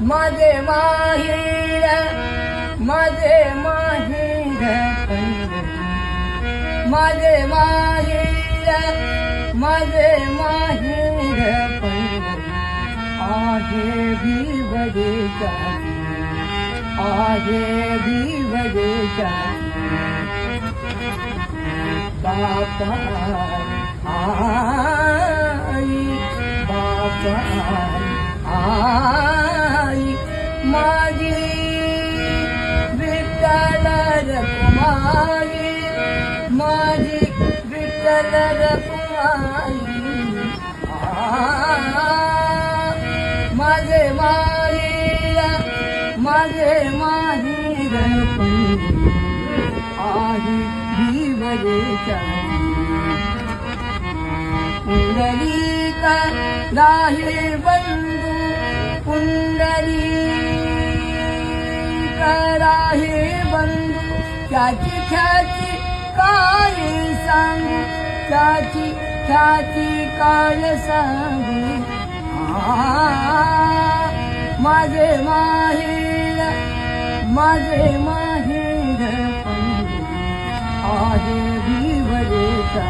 माझे माहीर माझे माहीर माझे माहीर माझे माहीर पंढरी आहे भिवदेच्या आहे भिवदेच्या बापा आई बापा आई. माझी विठ्ठल रकुमाई माझी विठ्ठल रकुमाई माझे माहीर माझे माहीर आहे भीवरेच्या बंधू पुंडलिक राहे बंधू त्याची ख्याती काय सांगू? त्याची ख्याती काय सांगू? माझे माहेर माझे माहेर पंढरी आहे भिवरेचा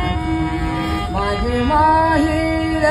माझे माहेर